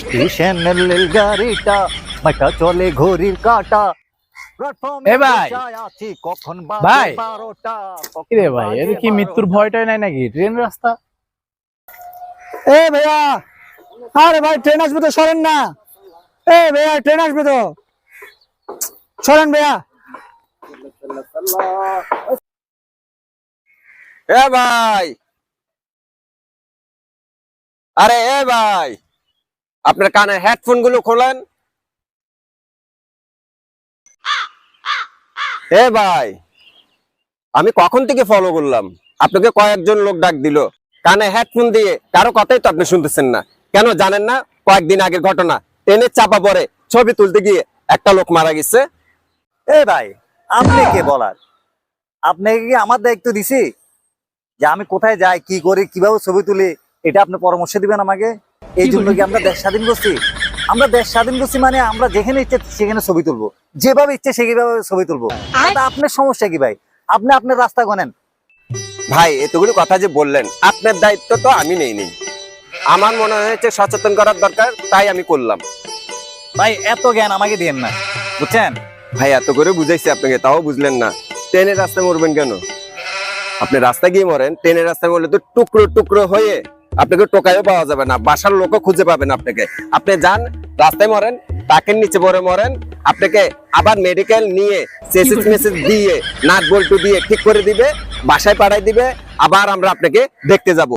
স্টেশনের রেলগাড়িটা মাটা চলে ঘড়ির কাটা। এ ভাই। বসে আছি, কখন ভাই। বাজে বারোটা? কখন কিরে ভাই এর কি মৃত্যুর ভয়টাই নাই নাকি? ট্রেন রাস্তা? এ ভাইয়া আরে ভাই ট্রেন আসবে তো সরেন না। এ ভাইয়া ট্রেন আসবে তো। সরেন ভাইয়া। এ ভাই। আরে এ ভাই। আপনার কানে হেডফোনগুলো খোলেন। এ ভাই, আমি কখন থেকে ফলো করলাম? আপনাকে কয়েকজন লোক ডাক দিল। কানে হেডফোন দিয়ে কারও কথাই তো আপনি শুনতেছেন না। কেন জানেন না? কয়েকদিন আগের ঘটনা। ট্রেনের চাপা পড়ে ছবি তুলতে গিয়ে একটা লোক মারা গেছে। এ ভাই, আপনি কে বলার? আপনাকে কি আমার দায়িত্ব দিছি? যে আমি কোথায় যাই, কি করি, কীভাবে ছবি তুলি, এটা আপনি পরামর্শ দিবেন আমাকে? এই জন্য কি আমরা দেশ স্বাধীন করছি? আমরা দেশ স্বাধীন করছি মানে আমরা যেখানে ইচ্ছে সেখানে ছবি তুলবো। যেভাবে ইচ্ছে সেভাবে ছবি তুলবো। আপনার সমস্যা কি ভাই? আপনি আপনার রাস্তা গনেন ভাই এতগুলো কথা যে বললেন আপনার দায়িত্ব তো আমি নেই নেই। আমার মনে হয়েছে সচেতন করার দরকার তাই আমি করলাম। ভাই এত জ্ঞান আমাকে দিয়েন না বুঝছেন? ভাই এত করে বুঝাইছি আপনাকে তাও বুঝলেন না। ট্রেনের রাস্তায় মরবেন কেন? আপনি রাস্তায় গিয়ে মরেন ট্রেনের রাস্তায় মরলে তো টুকরো টুকরো হয়ে আপনাকে টোকাইও পাওয়া যাবে না বাসার লোকও খুঁজে পাবেন আপনাকে। আপনি যান রাস্তায় মরেন তাকে নিচে পরে মরেন আপনাকে আবার মেডিকেল নিয়ে চেসিস মেসেজ দিয়ে নাট বল্টু দিয়ে ঠিক করে দিবে বাসায় পাঠাই দিবে আবার আমরা আপনাকে দেখতে যাব।